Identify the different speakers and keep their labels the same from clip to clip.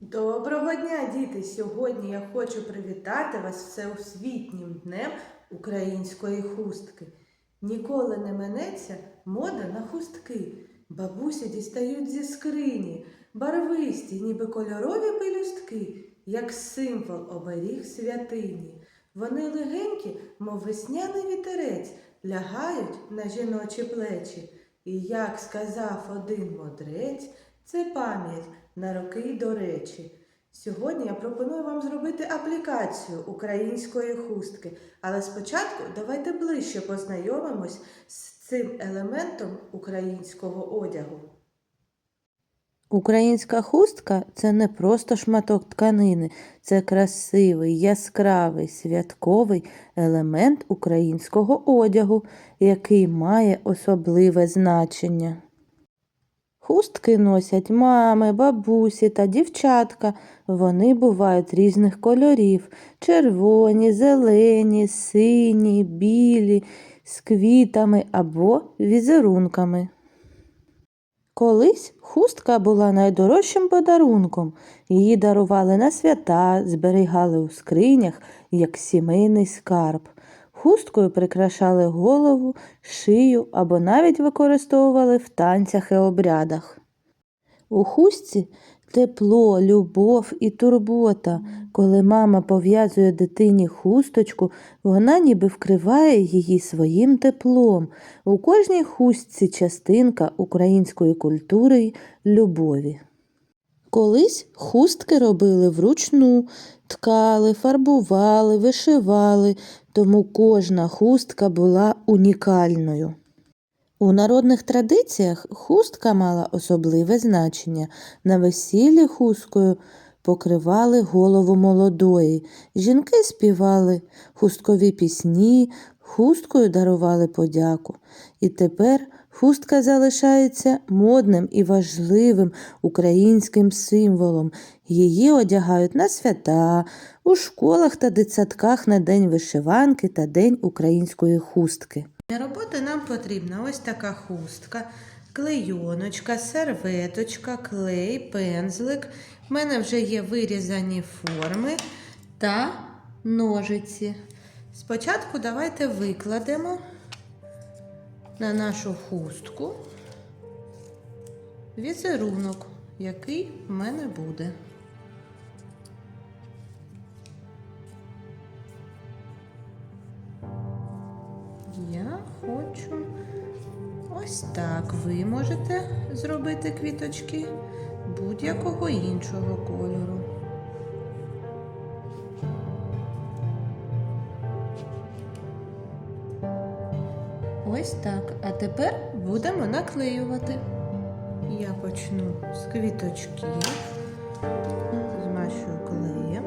Speaker 1: Доброго дня, діти! Сьогодні я хочу привітати вас всеосвітнім днем української хустки. Ніколи не минеться мода на хустки. Бабусі дістають зі скрині, барвисті, ніби кольорові пелюстки, як символ оберіг святині. Вони легенькі, мов весняний вітерець, лягають на жіночі плечі. І як сказав один мудрець, це пам'ять на роки й до речі. Сьогодні я пропоную вам зробити аплікацію української хустки, але спочатку давайте ближче познайомимось з цим елементом українського одягу.
Speaker 2: Українська хустка це не просто шматок тканини, це красивий, яскравий, святковий елемент українського одягу, який має особливе значення. Хустки носять мами, бабусі та дівчатка. Вони бувають різних кольорів: червоні, зелені, сині, білі, з квітами або візерунками. Колись хустка була найдорожчим подарунком. Її дарували на свята, зберігали у скринях як сімейний скарб. Хусткою прикрашали голову, шию або навіть використовували в танцях і обрядах. У хустці тепло, любов і турбота. Коли мама пов'язує дитині хусточку, вона ніби вкриває її своїм теплом. У кожній хустці частинка української культури й любові. Колись хустки робили вручну, ткали, фарбували, вишивали, тому кожна хустка була унікальною. У народних традиціях хустка мала особливе значення. На весіллі хусткою покривали голову молодої. Жінки співали хусткові пісні, хусткою дарували подяку. І тепер хустка залишається модним і важливим українським символом. Її одягають на свята, у школах та дитсадках на День вишиванки та День української хустки.
Speaker 1: Для роботи нам потрібна ось така хустка, клейоночка, серветочка, клей, пензлик. У мене вже є вирізані форми та ножиці. Спочатку давайте викладемо на нашу хустку візерунок, який в мене буде. Я хочу ось так. Ви можете зробити квіточки будь-якого іншого кольору. Ось так. А тепер будемо наклеювати. Я почну з квіточків, змащую клеєм.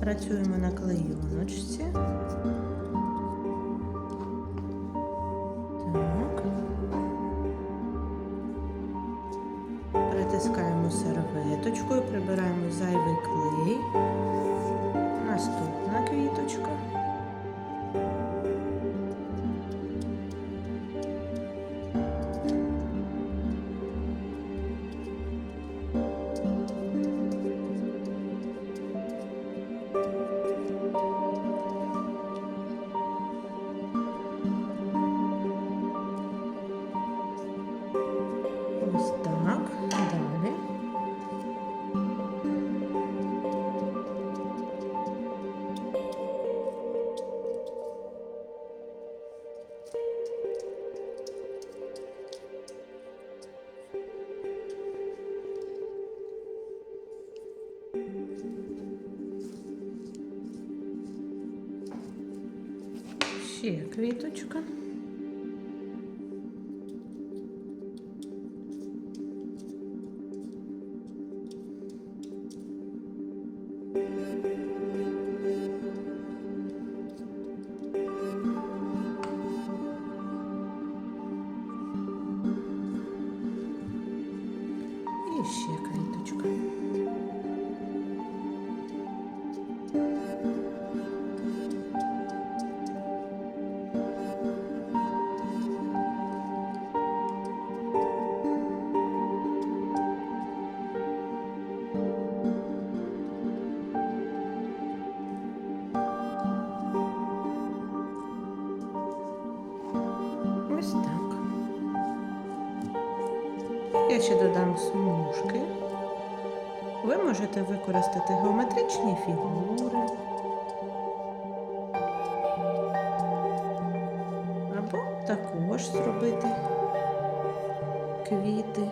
Speaker 1: Працюємо на клейоночці. Зайвий клей. Ще квіточка. Я ще додам смужки. Ви можете використати геометричні фігури. Або також зробити квіти.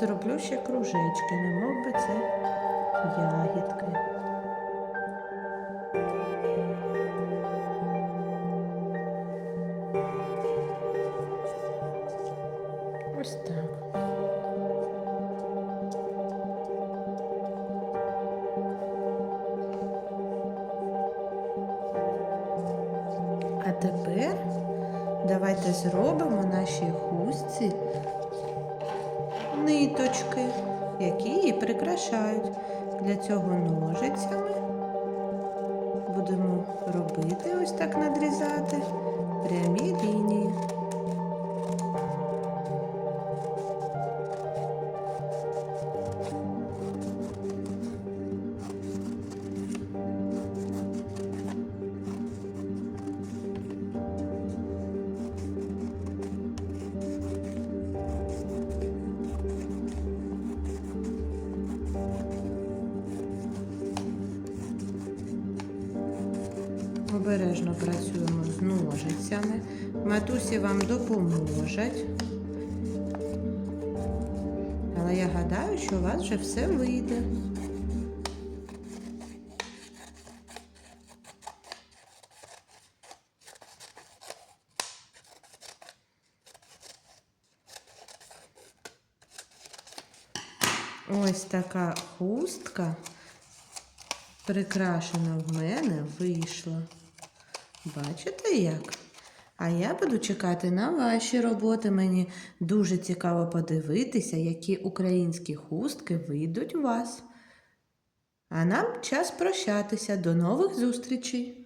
Speaker 1: Зроблю ще кружечки, не мов би це ягідки. Ось так. А тепер давайте зробимо нашій хустці ниточки, які її прикрашають. Для цього ножицями будемо робити ось так надрізати прямі лінії. Обережно працюємо з ножицями. Матусі вам допоможуть. Але я гадаю, що у вас вже все вийде. Ось така хустка прикрашена в мене вийшла. Бачите як? А я буду чекати на ваші роботи. Мені дуже цікаво подивитися, які українські хустки вийдуть у вас. А нам час прощатися. До нових зустрічей!